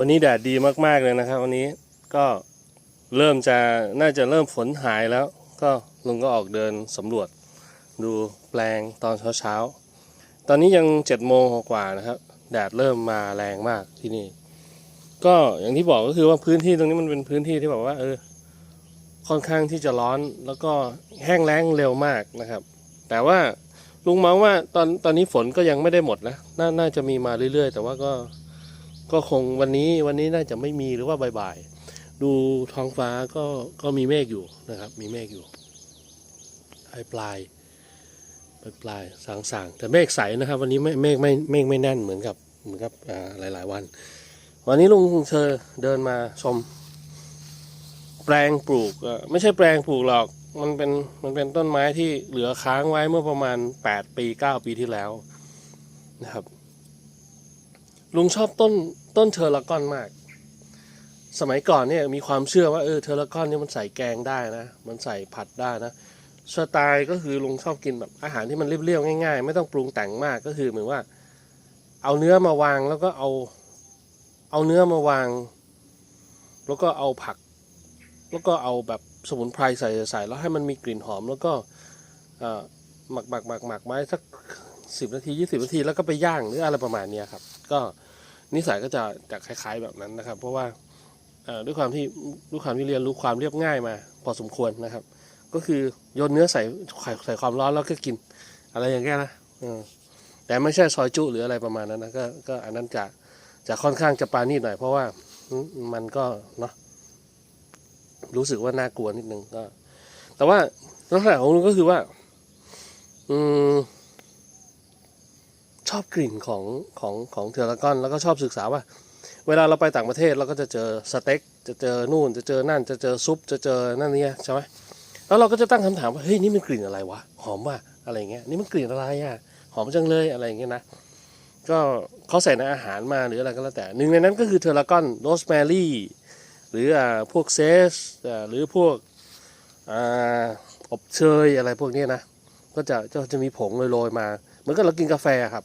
วันนี้แดดดีมากๆเลยนะครับ วันนี้ก็เริ่มจะน่าจะเริ่มฝนหายแล้ว ก็ลุงก็ออกเดินสำรวจ ดูแปลงตอนเช้าๆ ตอนนี้ยังเจ็ดโมงกว่านะครับ แดดเริ่มมาแรงมากที่นี่ ก็อย่างที่บอกก็คือว่าพื้นที่ตรงนี้มันเป็นพื้นที่ที่แบบว่า เออ ค่อนข้างที่จะร้อนแล้วก็แห้งแล้งเร็วมากนะครับ แต่ว่าลุงมองว่าตอนตอนนี้ฝนก็ยังไม่ได้หมดนะนน่าจะมีมาเรื่อยๆ แต่ว่าก็ ก็คงวันนี้วันนี้น่าจะไม่มีหรือว่าบ่ายๆดูท้องฟ้าก็ก็มีเมฆอยู่นะครับ มีเมฆอยู่ปลายปลายปลายลายสางสางๆแต่เมฆใสนะครับ วันนี้เมฆไม่เมฆไม่แน่นเหมือนกับเหมือนกับหลาย ๆ วัน วันนี้ลุงเชอเดินมาชม แปลงปลูกอไม่ใช่แปลงปลูกหรอกมันเป็นมันเป็นต้นไม้ที่เหลือค้างไว้เมื่อประมาณ 8 ปี 9 ปีที่แล้วนะครับ ลุงชอบต้น ต้นเทอร์ลากอนมาก สมัยก่อนเนี่ยมีความเชื่อว่าเออเทอร์ลากอนเนี่ยมันใส่แกงได้นะ มันใส่ผัดได้นะสไตล์ก็คือลุงชอบกินแบบอาหารที่มันเรียบๆง่ายๆ ไม่ต้องปรุงแต่งมากก็คือเหมือนว่า เอาเนื้อมาวางแล้วก็เอาเอาเนื้อมาวาง แล้วก็เอาผัก แล้วก็เอาแบบสมุนไพรใส่ใส่แล้วให้มันมีกลิ่นหอม แล้วก็หมักหมักหมักหมักไว้สักสิบนาทียี่สิบนาทีแล้วก็ไปย่างหรืออะไรประมาณนี้ครับ ก็ นิสัยก็จะจะคล้าย ๆแบบนั้นนะครับ เพราะว่าด้วยความที่ด้วยความที่เรียนรู้ความเรียบง่ายมา พอสมควรนะครับ ก็คือโยนเนื้อใส่ใส่ใส่ความร้อนแล้วก็กิน อะไรอย่างเงี้ยนะแต่ไม่ใช่ซอยจุหรืออะไรประมาณนั้นนะก็ก็อันนั้นจะจะค่อนข้างจะปานีหน่อย เพราะว่ามันก็เนาะรู้สึกว่าน่ากลัวนิดนึงก็ แต่ว่าลักษณะของลุงก็คือว่า อืม อบกลิ่นของของของเทอร์ลากอน แล้วก็ชอบศึกษาว่า เวลาเราไปต่างประเทศเราก็จะเจอสเต็กจะเจอนู่น จะเจอนั่น จะเจอซุป จะเจอนั่นนี่ใช่ไหมแล้วเราก็จะตั้งคำถามว่าเฮ้ยนี่มันกลิ่นอะไรวะหอมว่ะอะไรเงี้ยนี่มันกลิ่นอะไรอะหอมจังเลยอะไรเงี้ยนะก็เขาใส่ในอาหารมาหรืออะไรก็แล้วแต่หนึ่งในนั้นก็คือเทอร์ลากอนโรสแมรี่หรืออ่าพวกเซสหรือพวกอ่าอบเชยอะไรพวกนี้นะก็จะจะจะมีผงโรยๆมา เหมือนกับเรากินกาแฟครับ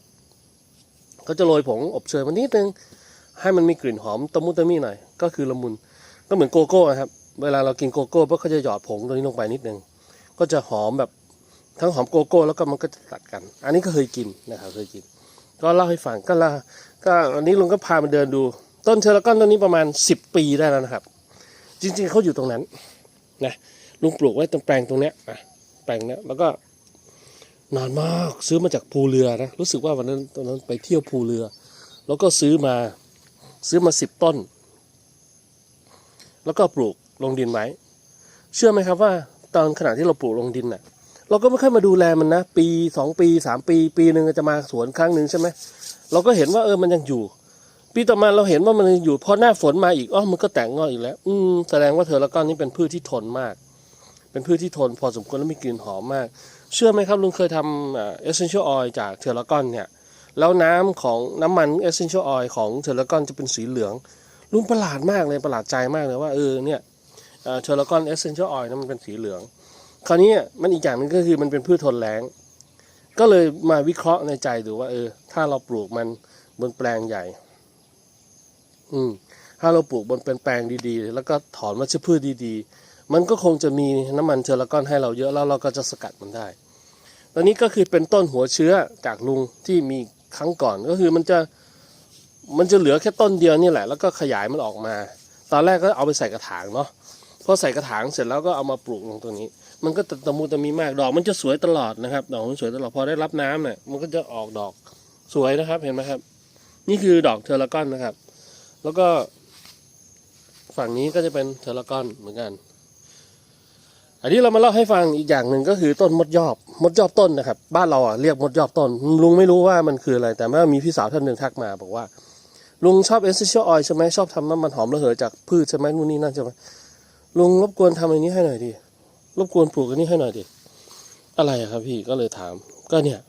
ก็จะโรยผงอบเชยมานิดนึง ให้มันมีกลิ่นหอมตะมุตะมี่หน่อย ก็คือละมุน ก็เหมือนโกโก้ครับ เวลาเรากินโกโก้ก็เขาจะหยอดผงตัวนี้ลงไปนิดนึง ก็จะหอมแบบทั้งหอมโกโก้แล้วก็มันก็จะตัดกัน อันนี้ก็เคยกินนะครับเคยกิน ก็เล่าให้ฟังก็ละก็อันนี้ลุงก็พามาเดินดู ต้นเทอร์ลากอนต้นนี้ประมาณ 10 ปีได้แล้วนะครับ จริงๆเขาอยู่ตรงนั้นนะลุงปลูกไว้ตรงแปลงตรงเนี้ยนะแปลงเนี้ยแล้วก็ นานมากซื้อมาจากภูเรือนะรู้สึกว่าวันนั้นตอนนั้นไปเที่ยวภูเรือ แล้วก็ซื้อมาซื้อมาสิบต้น แล้วก็ปลูกลงดินไว้ เชื่อไหมครับว่า ตอนขณะที่เราปลูกลงดินน่ะ เราก็ไม่ค่อยมาดูแลมันนะ ปีสองปีสามปี ปีหนึ่งจะมาสวนครั้งหนึ่งใช่ไหมเราก็เห็นว่าเออมันยังอยู่ ปีต่อมาเราเห็นว่ามันยังอยู่พอหน้าฝนมาอีกอ๋อมันก็แตกงอกอีกแล้ว อืมแสดงว่าเธอแล้วก็นี่เป็นพืชที่ทนมาก เป็นพืชที่ทนพอสมควรและมีกลิ่นหอมมาก เชื่อไหมครับลุงเคยทำเอเซนเชียลออยจากเทอร์ลากอนเนี่ยแล้วน้ำของน้ำมันเอเซนเชียลออยของเทอร์ลากอนจะเป็นสีเหลืองลุงประหลาดมากเลยประหลาดใจมากเลยว่าเออเนี่ยเทอร์ลากอนเอเซนเชียลออยนั้นมันเป็นสีเหลือง คราวนี้มันอีกอย่างหนึงก็คือมันเป็นพืชทนแล้ง ก็เลยมาวิเคราะห์ในใจดูว่าเออ ถ้าเราปลูกมันบนแปลงใหญ่ อืมถ้าเราปลูกบนเป็นแปลงดีๆ แล้วก็ถอนวัชพืชดีๆ มันก็คงจะมีน้ำมันเทอร์ลากอนให้เราเยอะแล้วเราก็จะสกัดมันได้ ตอนนี้ก็คือเป็นต้นหัวเชื้อจากลุงที่มีครั้งก่อนก็คือมันจะมันจะเหลือแค่ต้นเดียวนี่แหละ แล้วก็ขยายมันออกมา ตอนแรกก็เอาไปใส่กระถางเนาะพอใส่กระถางเสร็จแล้วก็เอามาปลูกลงตรงนี้ มันก็ตะมูตะมีมากดอก มันจะสวยตลอดนะครับ ดอกมันสวยตลอดพอได้รับน้ำเนี่ยมันก็จะออกดอกสวยนะครับเห็นไหมครับ นี่คือดอกเทอร์ลากอนนะครับ แล้วก็ ฝั่งนี้ก็จะเป็นเทอร์ลากอนเหมือนกัน อันนี้เรามาเล่าให้ฟังอีกอย่างหนึ่งก็คือต้นมดยอบมดยอบต้นนะครับ บ้านเราอะเรียกมดยอบต้น ลุงไม่รู้ว่ามันคืออะไร แต่ว่ามีพี่สาวท่านหนึ่งทักมา บอกว่า ลุงชอบเอสเซนเชียลออยใช่ไหมชอบทำน้ำมันหอมระเหยจากพืชใช่ไหมนู่นนี่นั่นใช่ไหมลุงรบกวนทำอันนี้ให้หน่อยดิรบกวนปลูกอันนี้ให้หน่อยดิอะไระครับพี่ก็เลยถามก็เนี่ย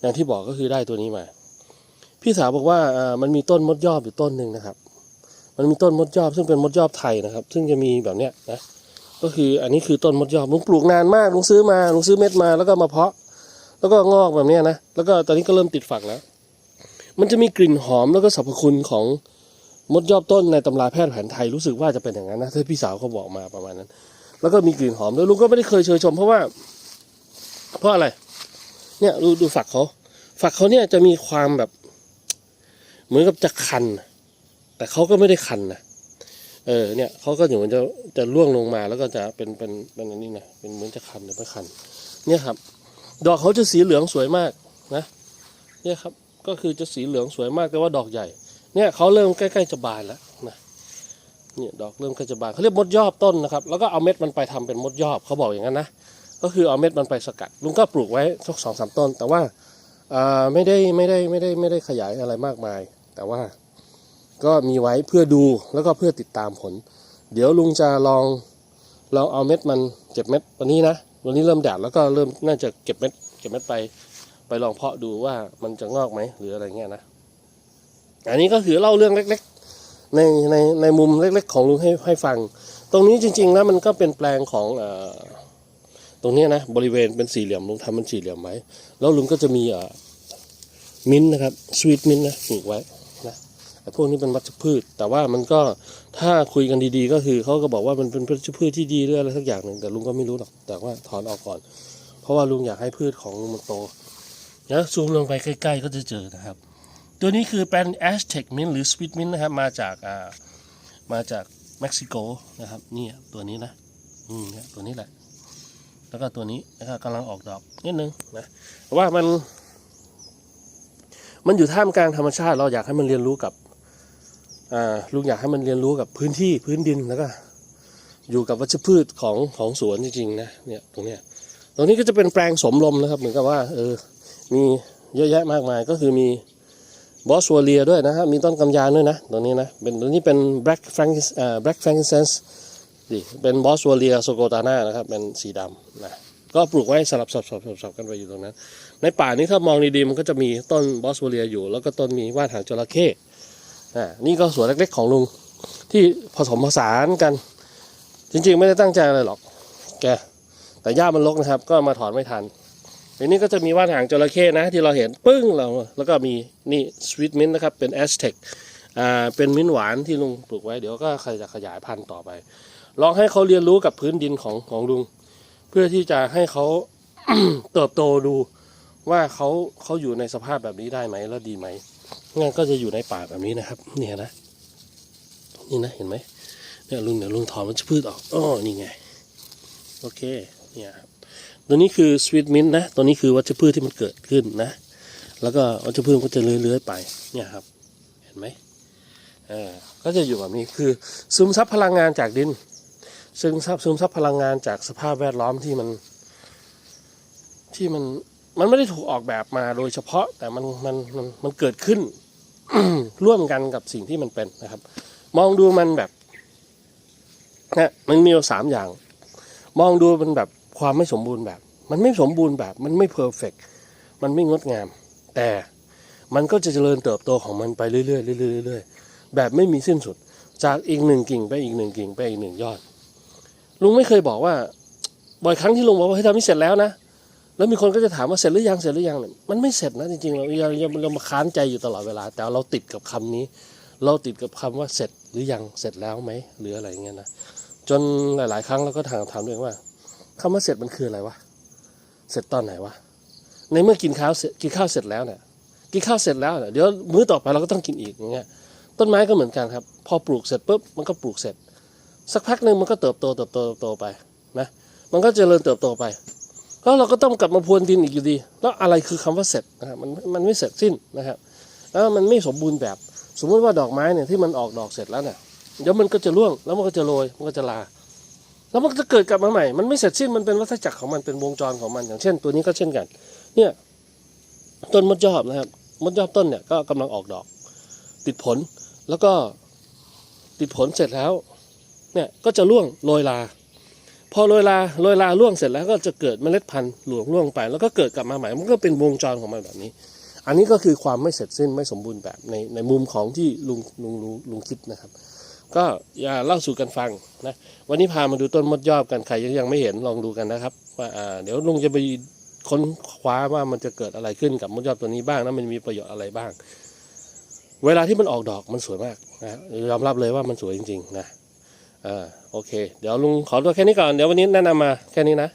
อย่างที่บอกก็คือได้ตัวนี้มา พี่สาวบอกว่าอ่ามันมีต้นมดยอบอยู่ต้นหนึ่งนะครับ มันมีต้นมดยอบซึ่งเป็นมดยอบไทยนะครับ ซึ่งจะมีแบบเนี้ยนะ ก็คืออันนี้คือต้นมดยอบลุงปลูกนานมากลุงซื้อมาลุงซื้อเม็ดมาแล้วก็มาเพาะ แล้วก็งอกแบบนี้นะแล้วก็ตอนนี้ก็เริ่มติดฝักแล้ว มันจะมีกลิ่นหอมแล้วก็สรรพคุณของมดยอบต้นในตำราแพทย์แผนไทยรู้สึกว่าจะเป็นอย่างนั้นนะที่พี่สาวเขาบอกมาประมาณนั้น แล้วก็มีกลิ่นหอมด้วลุงก็ไม่ได้เคยเชยชม เพราะว่า เพราะอะไร เนี่ยดูดูฝักเขาฝักเขาเนี่ยจะมีความแบบ เหมือนกับจะคัน แต่เขาก็ไม่ได้คันนะ เออเนี่ยเขาก็อยู่มันจะจะร่วงลงมาแล้วก็จะเป็นเป็นเป็นอันนี้นะเป็นเหมือนจะคันแต่ไม่คัน เนี่ยครับ ดอกเขาจะสีเหลืองสวยมากนะ เนี่ยครับก็คือจะสีเหลืองสวยมากแต่ว่าดอกใหญ่ เนี่ยเขาเริ่มใกล้ๆจะบานแล้วนะเนี่ยดอกเริ่มใกล้จะบานเขาเรียกมดยอบต้นนะครับ แล้วก็เอาเม็ดมันไปทำเป็นมดยอบเขาบอกอย่างนั้นนะก็คือเอาเม็ดมันไปสกัด ลุงก็ปลูกไว้สักสองสามต้น แต่ว่าอ่าไม่ได้ไม่ได้ไม่ได้ไม่ได้ขยายอะไรมากมาย แต่ว่า ก็มีไว้เพื่อดูแล้วก็เพื่อติดตามผล เดี๋ยวลุงจะลองลองเอาเม็ดมันเก็บเม็ดวันนี้นะวันนี้เริ่มแดดแล้วก็เริ่มน่าจะเก็บเม็ดเก็บเม็ดไป ไปลองเพาะดูว่ามันจะงอกไหมหรืออะไรเงี้ยนะ อันนี้ก็คือเล่าเรื่องเล็ก ๆ ในในในมุมเล็ก ๆ ของลุงให้ให้ฟัง ตรงนี้จริงๆแล้วมันก็เป็นแปลงของอตรงนี้นะบริเวณเป็นสี่เหลี่ยมลุงทำเป็นสี่เหลี่ยมไว้แล้วลุงก็จะมีเอ่อมิ้นนะครับสวีทมิ้นนะปลูกไว้ ไอ้พวกนี้เป็นวัชพืช แต่ว่ามันก็ถ้าคุยกันดีๆ ก็คือเขาก็บอกว่ามันเป็นวัชพืชที่ดีหรืออะไรสักอย่างหนึ่งแต่ลุงก็ไม่รู้หรอกแต่ว่าถอนออกก่อน เพราะว่าลุงอยากให้พืชของลุงมันโตแล้วซูมลงไปใกล้ ๆ ก็จะเจอนะครับ ตัวนี้คือเป็น Aztec Mint หรือ Sweet Mint นะครับมาจากอ่ามาจากเม็กซิโกนะครับนี่ตัวนี้นะอืมเนี่ยตัวนี้แหละ แล้วก็ตัวนี้นะครับกำลังออกดอกนิดนึงนะว่ามันมันอยู่ท่ามกลางธรรมชาติเราอยากให้มันเรียนรู้กับ ลุงอยากให้มันเรียนรู้กับพื้นที่พื้นดินแล้วก็อยู่กับวัชพืชของของสวนจริงๆนะเนี่ยตรงเนี้ยตรงนี้ก็จะเป็นแปลงสมลมนะครับ เหมือนกับว่าเออมีเยอะแยะมากมายก็คือมีบอสวเลียด้วยนะครับมีต้นกำยานด้วยนะตัวนี้นะเป็นตัวนี้เป็น black frank เอ่อ black frankincense ดิเป็นบอสวเลียโซโกตาน่านะครับเป็นสีดำนะก็ปลูกไว้สลับสับสับสับสับกันไปอยู่ตรงนั้น ในป่านี้ถ้ามองดีๆมันก็จะมีต้นบอสวเลียอยู่ แล้วก็ต้นมีว่านหางจระเข้ อ่านี่ก็สวนเล็กๆของลุงที่ผสมผสานกัน จริงๆ ไม่ได้ตั้งใจอะไรหรอก แก แต่หญ้ามันรกนะครับ ก็มาถอนไม่ทันทีนี้ก็จะมีว่านหางจระเข้นะ ที่เราเห็นปึ้งเราแล้วก็มีนี่สวีทมินนะครับ เป็นแอสเทคอ่าเป็นมิ้นหวานที่ลุงปลูกไว้เดี๋ยวก็ใครจะขยายพันธุ์ต่อไป ลองให้เขาเรียนรู้กับพื้นดินของของลุง เพื่อที่จะให้เขาเติบโตดูว่าเขาเขาอยู่ในสภาพแบบนี้ได้ไหมแล้วดีไหม งั้นก็จะอยู่ในป่าแบบนี้นะครับ เนี่ยนะ นี่นะเห็นไหมเนี่ยลุงเดี๋ยวลุงถอนมันจะพืชออกอ๋อนี่ไง โอเค เนี่ยครับตัวนี้คือสวีทมินต์นะ ตัวนี้คือวัชพืชที่มันเกิดขึ้นนะ แล้วก็วัชพืชก็จะเลื้อยๆไป เนี่ยครับ เห็นไหมเออก็จะอยู่แบบนี้คือซึมซับพลังงานจากดิน ซึมซับซึมซับพลังงานจากสภาพแวดล้อมที่มันที่มัน มันไม่ได้ถูกออกแบบมาโดยเฉพาะแต่มันมันมันมันเกิดขึ้น ร่วมกันกับสิ่งที่มันเป็นนะครับ มองดูมันแบบนะมันมีอยู่สามอย่าง มองดูมันแบบความไม่สมบูรณ์แบบ มันไม่สมบูรณ์แบบ มันไม่เพอร์เฟกมันไม่งดงาม แต่มันก็จะเจริญเติบโตของมันไปเรื่อยๆเรื่อยๆเรื่อยๆแบบไม่มีสิ้นสุด จากอีกหนึ่งกิ่งไปอีกหนึ่งกิ่งไปอีกหนึ่งยอด ลุงไม่เคยบอกว่า บ่อยครั้งที่ลุงบอกว่าให้ยทำนี่เสร็จแล้วนะ แล้วมีคนก็จะถามว่าเสร็จหรือยังเสร็จหรือยังเนี่ยมันไม่เสร็จนะจริงๆเราเราเราเรามาค้านใจอยู่ตลอดเวลา แต่เราติดกับคำนี้ เราติดกับคำว่าเสร็จหรือยังเสร็จแล้วไหมหรืออะไรเงี้ยนะจนหลาย ๆ ครั้งเราก็ถามถามตัวเองว่าคำว่าเสร็จมันคืออะไรวะเสร็จตอนไหนวะในเมื่อกินข้าวเสร็จกินข้าวเสร็จแล้วเนี่ยกินข้าวเสร็จแล้วเนี่ยเดี๋ยวมื้อต่อไปเราก็ต้องกินอีกอย่างเงี้ยต้นไม้ก็เหมือนกันครับ พอปลูกเสร็จปุ๊บมันก็ปลูกเสร็จ สักพักหนึ่งมันก็เติบโตเติบโตเติบโตไปนะมันก็เจริญเติบโตไป แล้วเราก็ต้องกลับมาพรวนดินอีกอยู่ดี แล้วอะไรคือคำว่าเสร็จนะครับมันมันไม่เสร็จสิ้นนะครับแล้วมันไม่สมบูรณ์แบบ สมมติว่าดอกไม้เนี่ยที่มันออกดอกเสร็จแล้วเนี่ยเดี๋ยวมันก็จะร่วงแล้วมันก็จะโรยมันก็จะลา แล้วมันก็จะเกิดกลับมาใหม่ มันไม่เสร็จสิ้นมันเป็นวัฏจักรของมันเป็นวงจรของมัน อย่างเช่น ตัวนี้ก็เช่นกัน เนี่ยต้นมดยอบนะครับมดยอบต้นเนี่ยก็กำลังออกดอก ติดผลแล้วก็ติดผลเสร็จแล้วเนี่ยก็จะร่วงโรยลา พอโรยลาโรยลาร่วงเสร็จแล้วก็จะเกิดเมล็ดพันธุ์หลวงร่วงไป แล้วก็เกิดกลับมาใหม่มันก็เป็นวงจรของมันแบบนี้ อันนี้ก็คือความไม่เสร็จสิ้นไม่สมบูรณ์แบบในในมุมของที่ลุงลุงลุงลุงคิดนะครับ ก็อย่าเล่าสู่กันฟังนะวันนี้พามาดูต้นมดยอบกันใครยังยังไม่เห็นลองดูกันนะครับ ว่าเดี๋ยวลุงจะไปค้นคว้าว่ามันจะเกิดอะไรขึ้นกับมดยอบตัวนี้บ้างนะมันมีประโยชน์อะไรบ้าง เวลาที่มันออกดอกมันสวยมากนะยอมรับเลยว่ามันสวยจริงๆนะ อ่าโอเค เดี๋ยวลุงขอตัวแค่นี้ก่อน เดี๋ยววันนี้แนะนำมาแค่นี้นะ